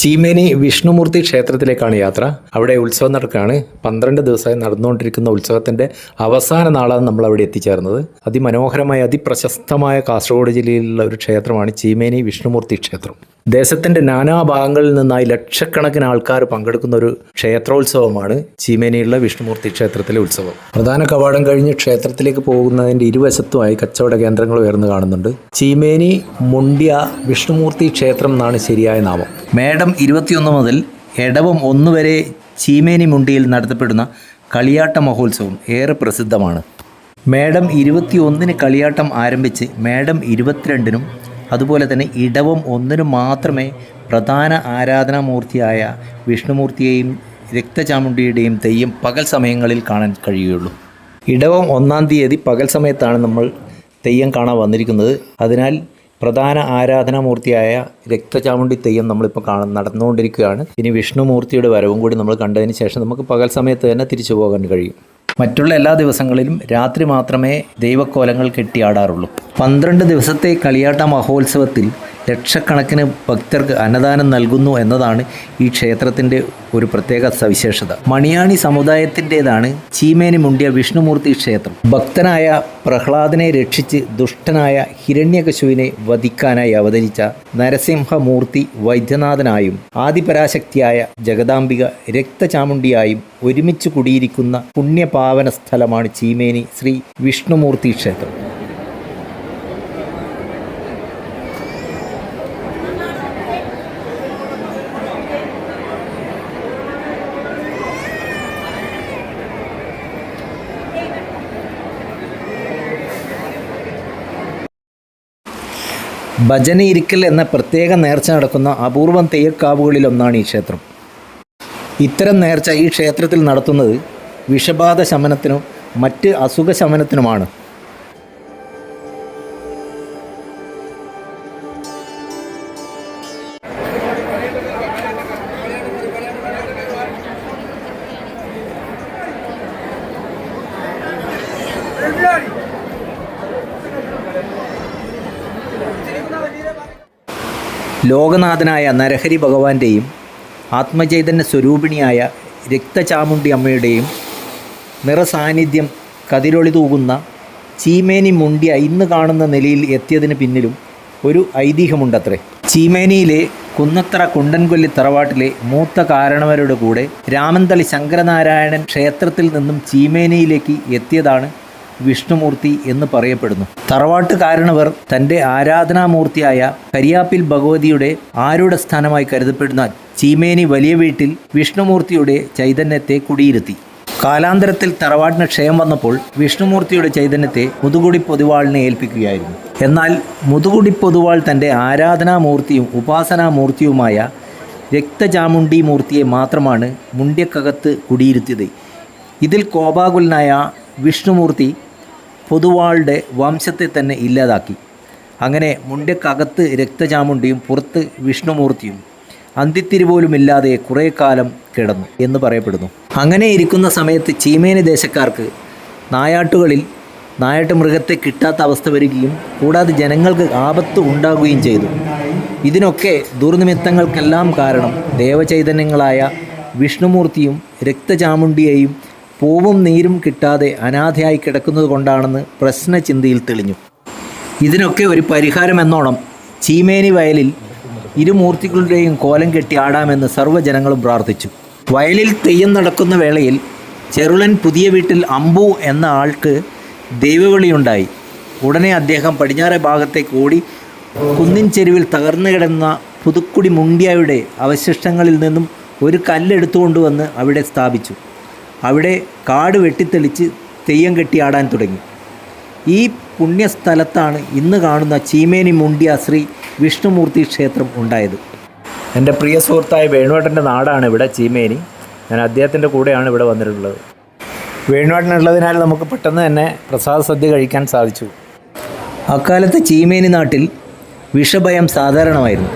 ചീമേനി വിഷ്ണുമൂർത്തി ക്ഷേത്രത്തിലേക്കാണ് യാത്ര. അവിടെ ഉത്സവം നടക്കുകയാണ്. പന്ത്രണ്ട് ദിവസമായി നടന്നുകൊണ്ടിരിക്കുന്ന ഉത്സവത്തിന്റെ അവസാന നാളാണ് നമ്മൾ അവിടെ എത്തിച്ചേർന്നത്. അതിമനോഹരമായ അതിപ്രശസ്തമായ കാസർഗോഡ് ജില്ലയിലുള്ള ഒരു ക്ഷേത്രമാണ് ചീമേനി വിഷ്ണുമൂർത്തി ക്ഷേത്രം. ദേശത്തിന്റെ നാനാഭാഗങ്ങളിൽ നിന്നായി ലക്ഷക്കണക്കിന് ആൾക്കാർ പങ്കെടുക്കുന്ന ഒരു ക്ഷേത്രോത്സവമാണ് ചീമേനിയുള്ള വിഷ്ണുമൂർത്തി ക്ഷേത്രത്തിലെ ഉത്സവം. പ്രധാന കവാടം കഴിഞ്ഞ് ക്ഷേത്രത്തിലേക്ക് പോകുന്നതിന്റെ ഇരുവശത്തുമായി കച്ചവട കേന്ദ്രങ്ങൾ ഉയർന്നു കാണുന്നുണ്ട്. ചീമേനി മുണ്ടിയ വിഷ്ണുമൂർത്തി ക്ഷേത്രം എന്നാണ് ശരിയായ നാമം. മേടം ഇരുപത്തിയൊന്ന് മുതൽ എടവം ഒന്ന് വരെ ചീമേനി മുണ്ടിയിൽ നടത്തപ്പെടുന്ന കളിയാട്ട മഹോത്സവം ഏറെ പ്രസിദ്ധമാണ്. മേഡം ഇരുപത്തിയൊന്നിന് കളിയാട്ടം ആരംഭിച്ച് മേഡം ഇരുപത്തിരണ്ടിനും അതുപോലെ തന്നെ ഇടവം ഒന്നിനും മാത്രമേ പ്രധാന ആരാധനാമൂർത്തിയായ വിഷ്ണുമൂർത്തിയെയും രക്തചാമുണ്ടിയുടെയും തെയ്യം പകൽ സമയങ്ങളിൽ കാണാൻ കഴിയുകയുള്ളൂ. ഇടവം ഒന്നാം തീയതി പകൽ സമയത്താണ് നമ്മൾ തെയ്യം കാണാൻ വന്നിരിക്കുന്നത്. അതിനാൽ പ്രധാന ആരാധനാമൂർത്തിയായ രക്തചാമുണ്ടി തെയ്യം നമ്മളിപ്പോൾ കാണ നടന്നുകൊണ്ടിരിക്കുകയാണ്. ഇനി വിഷ്ണുമൂർത്തിയുടെ വരവും കൂടി നമ്മൾ കണ്ടതിന് ശേഷം നമുക്ക് പകൽ സമയത്ത് തന്നെ തിരിച്ചു പോകാൻ കഴിയും. മറ്റുള്ള എല്ലാ ദിവസങ്ങളിലും രാത്രി മാത്രമേ ദൈവക്കോലങ്ങൾ കെട്ടിയാടാറുള്ളൂ. പന്ത്രണ്ട് ദിവസത്തെ കളിയാട്ട മഹോത്സവത്തിൽ ലക്ഷക്കണക്കിന് ഭക്തർക്ക് അന്നദാനം നൽകുന്നു എന്നതാണ് ഈ ക്ഷേത്രത്തിന്റെ ഒരു പ്രത്യേക സവിശേഷത. മണിയാണി സമുദായത്തിന്റെതാണ് ചീമേനി മുണ്ടിയ വിഷ്ണുമൂർത്തി ക്ഷേത്രം. ഭക്തനായ പ്രഹ്ലാദനെ രക്ഷിച്ച് ദുഷ്ടനായ ഹിരണ്യകശുവിനെ വധിക്കാനായി അവതരിച്ച നരസിംഹമൂർത്തി വൈദ്യനാഥനായും ആദിപരാശക്തിയായ ജഗദാംബിക രക്തചാമുണ്ടിയായും ഒരുമിച്ച് കുടിയിരിക്കുന്ന പുണ്യപാവന സ്ഥലമാണ് ചീമേനി ശ്രീ വിഷ്ണുമൂർത്തി ക്ഷേത്രം. ഭജനയിരിക്കൽ എന്ന പ്രത്യേക നേർച്ച നടക്കുന്ന അപൂർവം തെയ്യക്കാവുകളിലൊന്നാണ് ഈ ക്ഷേത്രം. ഇത്തരം നേർച്ച ഈ ക്ഷേത്രത്തിൽ നടത്തുന്നത് വിഷബാധ ശമനത്തിനും മറ്റ് അസുഖ ശമനത്തിനുമാണ്. ലോകനാഥനായ നരഹരി ഭഗവാന്റെയും ആത്മചൈതന്യ സ്വരൂപിണിയായ രക്തചാമുണ്ടി അമ്മയുടെയും നിറസാന്നിധ്യം കതിരൊളി തൂകുന്ന ചീമേനി മുണ്ടിയ ഇന്ന് കാണുന്ന നിലയിൽ എത്തിയതിന് പിന്നിലും ഒരു ഐതിഹ്യമുണ്ടത്രേ. ചീമേനിയിലെ കുന്നത്തറ കുണ്ടൻകൊല്ലി തറവാട്ടിലെ മൂത്ത കാരണവരുടെ കൂടെ രാമന്തളി ശങ്കരനാരായണൻ ക്ഷേത്രത്തിൽ നിന്നും ചീമേനിയിലേക്ക് എത്തിയതാണ് വിഷ്ണുമൂർത്തി എന്ന് പറയപ്പെടുന്നു. തറവാട്ട് കാരണവർ തന്റെ ആരാധനാമൂർത്തിയായ കരിയാപ്പിൽ ഭഗവതിയുടെ ആരുടെ സ്ഥാനമായി കരുതപ്പെടുന്ന ചീമേനി വലിയ വീട്ടിൽ വിഷ്ണുമൂർത്തിയുടെ ചൈതന്യത്തെ കുടിയിരുത്തി. കാലാന്തരത്തിൽ തറവാടിന് ക്ഷയം വന്നപ്പോൾ വിഷ്ണുമൂർത്തിയുടെ ചൈതന്യത്തെ മുതുകുടി പൊതുവാളിനെ ഏൽപ്പിക്കുകയായിരുന്നു. എന്നാൽ മുതുകുടി പൊതുവാൾ തന്റെ ആരാധനാമൂർത്തിയും ഉപാസനാമൂർത്തിയുമായ രക്തചാമുണ്ടി മൂർത്തിയെ മാത്രമാണ് മുണ്ട്യക്കകത്ത് കുടിയിരുത്തിയത്. ഇതിൽ കോപാകുലനായ വിഷ്ണുമൂർത്തി പൊതുവാളുടെ വംശത്തെ തന്നെ ഇല്ലാതാക്കി. അങ്ങനെ മുണ്ടക്കകത്ത് രക്തചാമുണ്ടിയും പുറത്ത് വിഷ്ണുമൂർത്തിയും അന്തിത്തിരി പോലുമില്ലാതെ കുറേ കാലം കിടന്നു എന്ന് പറയപ്പെടുന്നു. അങ്ങനെ ഇരിക്കുന്ന സമയത്ത് ചീമേനി ദേശക്കാർക്ക് നായാട്ടുകളിൽ നായാട്ട് മൃഗത്തെ കിട്ടാത്ത അവസ്ഥ വരികയും കൂടാതെ ജനങ്ങൾക്ക് ആപത്ത് ഉണ്ടാകുകയും ചെയ്തു. ഇതിനൊക്കെ ദുർനിമിത്തങ്ങൾക്കെല്ലാം കാരണം ദേവചൈതന്യങ്ങളായ വിഷ്ണുമൂർത്തിയും രക്തചാമുണ്ടിയെയും പൂവും നീരും കിട്ടാതെ അനാഥയായി കിടക്കുന്നത് കൊണ്ടാണെന്ന് പ്രശ്നചിന്തയിൽ തെളിഞ്ഞു. ഇതിനൊക്കെ ഒരു പരിഹാരം എന്നോണം ചീമേനി വയലിൽ ഇരുമൂർത്തികളുടെയും കോലം കെട്ടി ആടാമെന്ന് സർവജനങ്ങളും പ്രാർത്ഥിച്ചു. വയലിൽ തെയ്യം നടക്കുന്ന വേളയിൽ ചെറുളൻ പുതിയ വീട്ടിൽ അമ്പു എന്ന ആൾക്ക് ദൈവവിളിയുണ്ടായി. ഉടനെ അദ്ദേഹം പടിഞ്ഞാറെ ഭാഗത്തേക്ക് ഓടി കുന്നിൻ ചെരുവിൽ തകർന്നു കിടന്ന പുതുക്കുടി മുണ്ടിയായുടെ അവശിഷ്ടങ്ങളിൽ നിന്നും ഒരു കല്ലെടുത്തുകൊണ്ടുവന്ന് അവിടെ സ്ഥാപിച്ചു. അവിടെ കാട് വെട്ടിത്തെളിച്ച് തെയ്യം കെട്ടിയാടാൻ തുടങ്ങി. ഈ പുണ്യസ്ഥലത്താണ് ഇന്ന് കാണുന്ന ചീമേനി മുണ്ടിയ ശ്രീ വിഷ്ണുമൂർത്തി ക്ഷേത്രം ഉണ്ടായത്. എന്റെ പ്രിയ സുഹൃത്തായ വേണുവേട്ടന്റെ നാടാണ് ഇവിടെ ചീമേനി. ഞാൻ അദ്ദേഹത്തിന്റെ കൂടെയാണ് ഇവിടെ വന്നിട്ടുള്ളത്. വേണുവേട്ടനുള്ളതിനാൽ നമുക്ക് പെട്ടെന്ന് തന്നെ പ്രസാദ സദ്യ കഴിക്കാൻ സാധിച്ചു. അക്കാലത്ത് ചീമേനി നാട്ടിൽ വിഷഭയം സാധാരണമായിരുന്നു.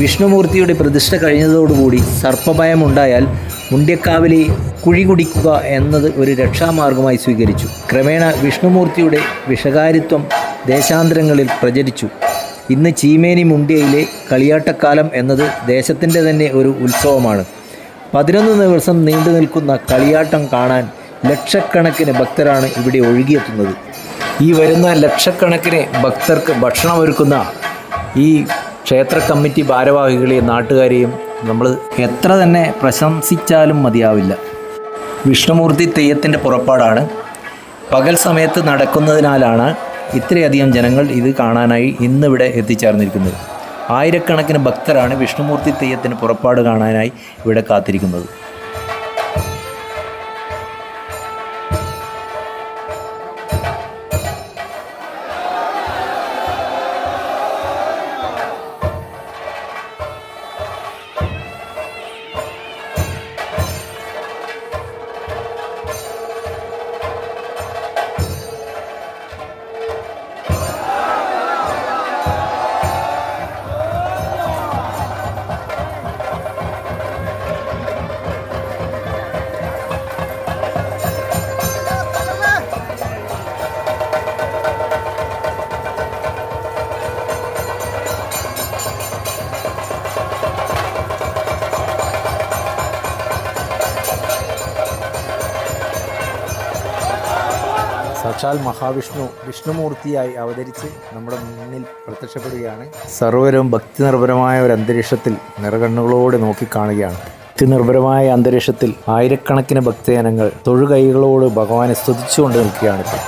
വിഷ്ണുമൂർത്തിയുടെ പ്രതിഷ്ഠ കഴിഞ്ഞതോടുകൂടി സർപ്പഭയം ഉണ്ടായാൽ മുണ്ട്യക്കാവിലെ കുഴി കുടിക്കുക എന്നത് ഒരു രക്ഷാമാർഗമായി സ്വീകരിച്ചു. ക്രമേണ വിഷ്ണുമൂർത്തിയുടെ വിഷകാരിത്വം ദേശാന്തരങ്ങളിൽ പ്രചരിച്ചു. ഇന്ന് ചീമേനി മുണ്ടിയയിലെ കളിയാട്ടക്കാലം എന്നത് ദേശത്തിന്റെ തന്നെ ഒരു ഉത്സവമാണ്. പതിനൊന്ന് ദിവസം നീണ്ടു നിൽക്കുന്ന കളിയാട്ടം കാണാൻ ലക്ഷക്കണക്കിന് ഭക്തരാണ് ഇവിടെ ഒഴുകിയെത്തുന്നത്. ഈ വരുന്ന ലക്ഷക്കണക്കിന് ഭക്തർക്ക് ഭക്ഷണം ഒരുക്കുന്ന ഈ ക്ഷേത്ര കമ്മിറ്റി ഭാരവാഹികളെയും നാട്ടുകാരെയും നമ്മൾ എത്ര തന്നെ പ്രശംസിച്ചാലും മതിയാവില്ല. വിഷ്ണുമൂർത്തി തെയ്യത്തിന്റെ പുറപ്പാടാണ്. പകൽ സമയത്ത് നടക്കുന്നതിനാലാണ് ഇത്രയധികം ജനങ്ങൾ ഇത് കാണാനായി ഇന്നിവിടെ എത്തിച്ചേർന്നിരിക്കുന്നത്. ആയിരക്കണക്കിന് ഭക്തരാണ് വിഷ്ണുമൂർത്തി തെയ്യത്തിന് പുറപ്പാട് കാണാനായി ഇവിടെ കാത്തിരിക്കുന്നത്. സാക്ഷാൽ മഹാവിഷ്ണു വിഷ്ണുമൂർത്തിയായി അവതരിച്ച് നമ്മുടെ മുന്നിൽ പ്രത്യക്ഷപ്പെടുകയാണ്. സർവരും ഭക്തി നിർഭരമായ ഒരു അന്തരീക്ഷത്തിൽ നിറകണ്ണുകളോടെ നോക്കിക്കാണുകയാണ്. ഭക്തി നിർഭരമായ അന്തരീക്ഷത്തിൽ ആയിരക്കണക്കിന് ഭക്തജനങ്ങൾ തൊഴുകൈകളോട് ഭഗവാനെ സ്തുതിച്ചുകൊണ്ട് നിൽക്കുകയാണിപ്പോൾ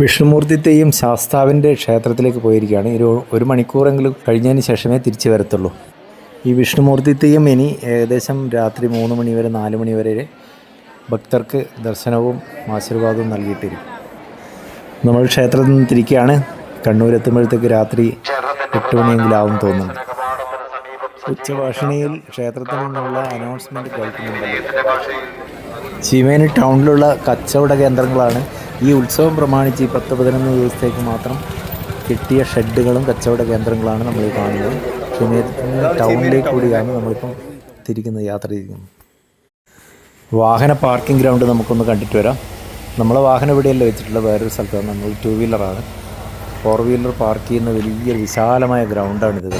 വിഷ്ണുമൂർത്തിത്തെയും ശാസ്താവിന്റെ ക്ഷേത്രത്തിലേക്ക് പോയിരിക്കുകയാണ്. ഒരു ഒരു മണിക്കൂറെങ്കിലും കഴിഞ്ഞതിന് ശേഷമേ തിരിച്ചു വരത്തുള്ളൂ. ഈ വിഷ്ണുമൂർത്തിത്തെയും ഇനി ഏകദേശം രാത്രി മൂന്ന് മണി വരെ നാല് മണി വരെ ഭക്തർക്ക് ദർശനവും ആശീർവാദവും നൽകിയിട്ടിരിക്കും. നമ്മൾ ക്ഷേത്രത്തിൽ നിന്ന് തിരിക്കുകയാണ്. കണ്ണൂരെത്തുമ്പോഴത്തേക്ക് രാത്രി എട്ട് മണിയെങ്കിലാവും തോന്നുന്നു ഉച്ചഭാഷണിയിൽ ക്ഷേത്രത്തിൽ നിന്നുള്ള അനൗൺസ്മെന്റ് കേൾക്കുന്നുണ്ട് ചീമേനി ടൗണിലുള്ള കച്ചവട കേന്ദ്രങ്ങളാണ് ഈ ഉത്സവം പ്രമാണിച്ച് ഈ പത്ത് പതിനൊന്ന് ദിവസത്തേക്ക് മാത്രം കിട്ടിയ ഷെഡുകളും കച്ചവട കേന്ദ്രങ്ങളാണ് നമ്മൾ ഈ കാണുന്നത്. ചീമേനി ടൗണിലേക്ക് കൂടിയാണ് നമ്മളിപ്പം തിരിക്കുന്നത് യാത്ര ചെയ്യുന്നത്. വാഹന പാർക്കിംഗ് ഗ്രൗണ്ട് നമുക്കൊന്ന് കണ്ടിട്ട് വരാം. നമ്മളെ വാഹനം ഇവിടെയല്ല വെച്ചിട്ടുള്ള വേറൊരു സ്ഥലത്താണ്. നമ്മൾ ടു വീലറാണ്. ഫോർ വീലർ പാർക്ക് ചെയ്യുന്ന വലിയ വിശാലമായ ഗ്രൗണ്ടാണിത്.